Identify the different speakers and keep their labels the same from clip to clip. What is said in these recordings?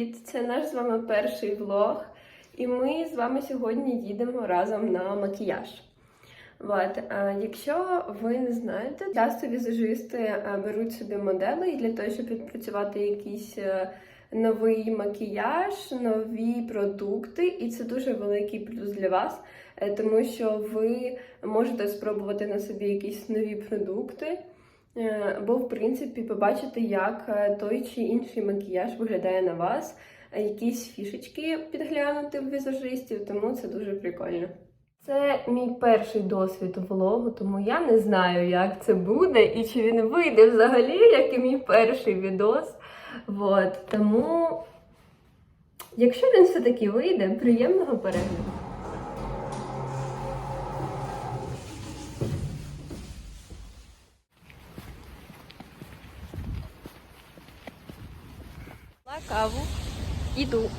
Speaker 1: привіт! Це наш з вами перший влог, і ми з вами сьогодні їдемо разом на макіяж. От, е, якщо ви не знаєте, часто візажисти е, беруть собі моделей для того, щоб відпрацювати якийсь е, новий макіяж, нові продукти, і це дуже великий плюс для вас, тому що ви можете спробувати на собі якісь нові продукти. Е, Або, в принципі, побачити, як е, той чи інший макіяж виглядає на вас, якісь фішечки підглянути в візажистів, тому це дуже прикольно. Це мій перший досвід влогу, тому я не знаю, як це буде і чи він вийде взагалі, як і мій перший відос. Вот. Тому, якщо він все-таки вийде, приємного перегляду. На каву. Іду.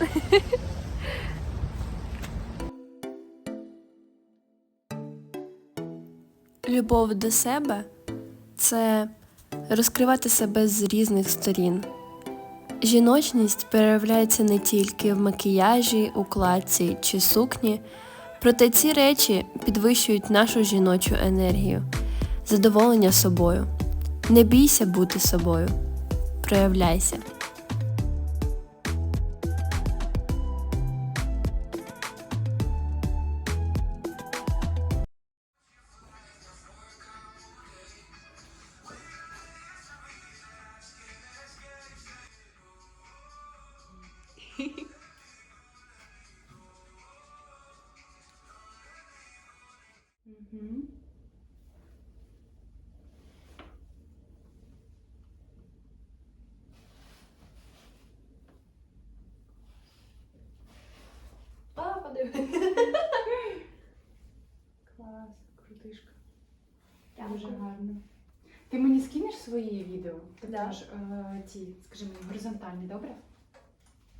Speaker 2: Любов до себе це розкривати себе з різних сторін. Жіночність проявляється не тільки в макіяжі, укладці чи сукні, проте ці речі підвищують нашу жіночу енергію, задоволення собою. Не бійся бути собою, проявляйся.
Speaker 3: Дуже гарно. Ти мені скинеш свої відео?
Speaker 1: Да.
Speaker 3: Також е, ті, скажи мені, горизонтальні, добре?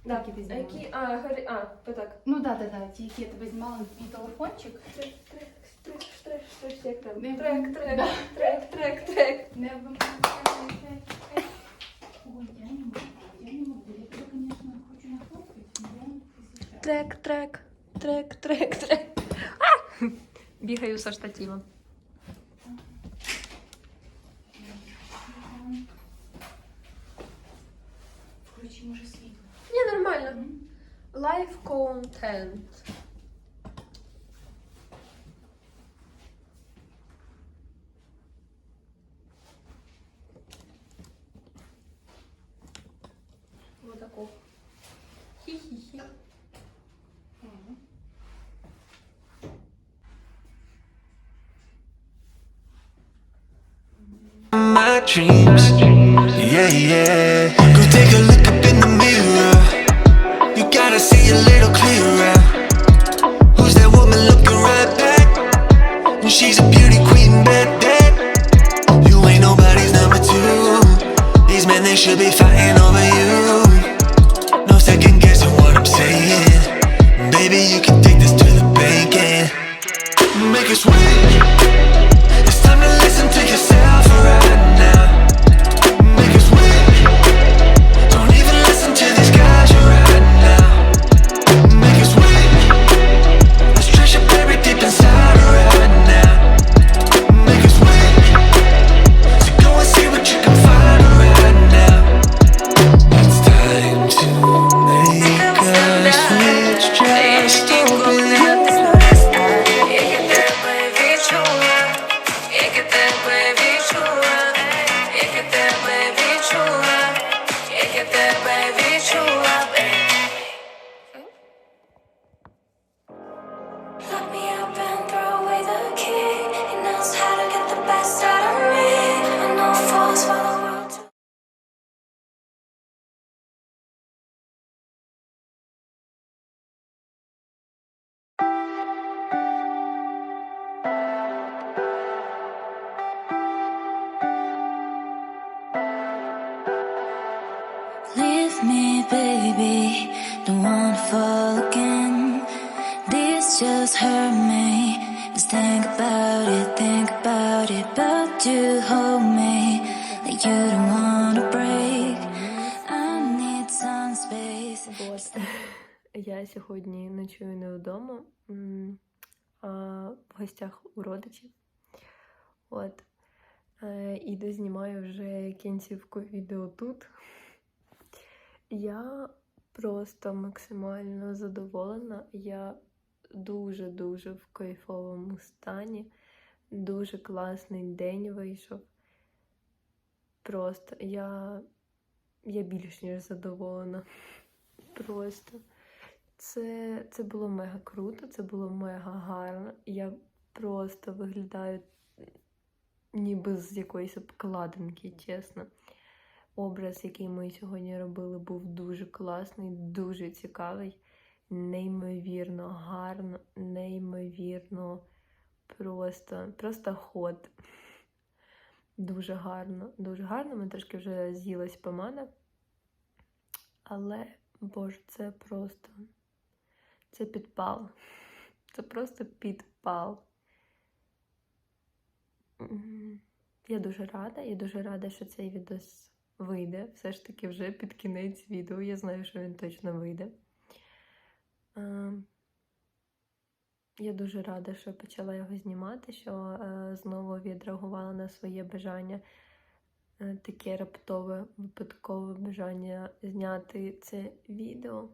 Speaker 1: Да.
Speaker 3: Які ти
Speaker 1: А
Speaker 3: знімала?
Speaker 1: які? А, горі... а, отак.
Speaker 3: Ну так, так, так, ті, які я тебе знімала на твій телефончик.
Speaker 1: Трек, трек, трек, трек, трек, як там?
Speaker 3: Не
Speaker 1: Трек, трек,
Speaker 3: Да.
Speaker 1: трек, трек, трек.
Speaker 3: Не Ой, я не можу, я не можу. Я тебе, звісно, хочу нахлопати, але я не посвящаю.
Speaker 2: Трек, трек, трек, трек, трек. А! Бігаю со штативом.
Speaker 1: Live content. Вот такого. Хі-хі-хі.
Speaker 4: my dreams. Yeah, yeah. Go take a look she's a beauty queen, bad, bad. You ain't nobody's number two. These men, they should be fighting over you. No second guessing what I'm saying. Baby, you can take this to the bank and make us win. It's time to listen to yourself
Speaker 5: me, baby. Don't wanna fall just hurt me. Just think about it, think about it. But you hold me like you don't wanna break. I need some space.
Speaker 1: Вот. Я сьогодні ночую не вдома, а в гостях у родичів. От. Е, І дознімаю вже кінцівку відео тут. Я просто максимально задоволена. Я дуже-дуже в кайфовому стані. Дуже класний день вийшов. Просто я, я більш ніж задоволена. Просто. Це, це було мега круто, це було мега гарно. Я просто виглядаю ніби з якоїсь обкладинки, чесно. Образ, який ми сьогодні робили, був дуже класний, дуже цікавий, неймовірно гарно, неймовірно просто, просто ход. Дуже гарно, дуже гарно. Ми трошки вже з'їлась помада. Але, боже, це просто. Це підпал. Це просто підпал. Я дуже рада, я дуже рада, що цей відос вийде. Все ж таки вже під кінець відео. Я знаю, що він точно вийде. Е, Я дуже рада, що почала його знімати, що е, знову відреагувала на своє бажання, е, таке раптове, випадкове бажання зняти це відео.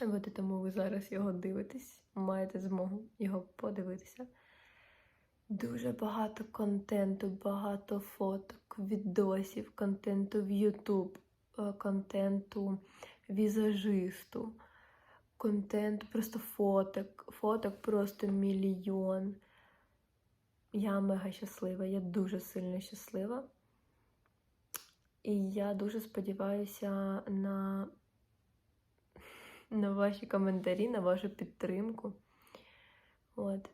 Speaker 1: От тому ви зараз його дивитесь, маєте змогу його подивитися. Дуже багато контенту, багато фоток, відосів, контенту в YouTube, е, контенту візажисту, контент просто фоток, фоток просто мільйон. Я мега щаслива, я дуже сильно щаслива. І я дуже сподіваюся на на ваші коментарі, на вашу підтримку. От.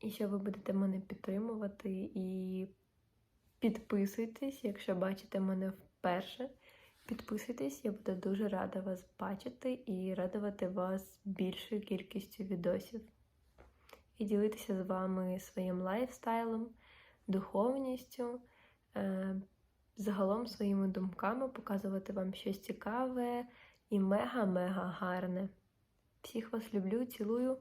Speaker 1: І що ви будете мене підтримувати і підписуйтесь, якщо бачите мене вперше. Підписуйтесь, я буду дуже рада вас бачити і радувати вас більшою кількістю відосів. І ділитися з вами своїм лайфстайлом, духовністю, е, загалом своїми думками, показувати вам щось цікаве і мега-мега гарне. Всіх вас люблю, цілую.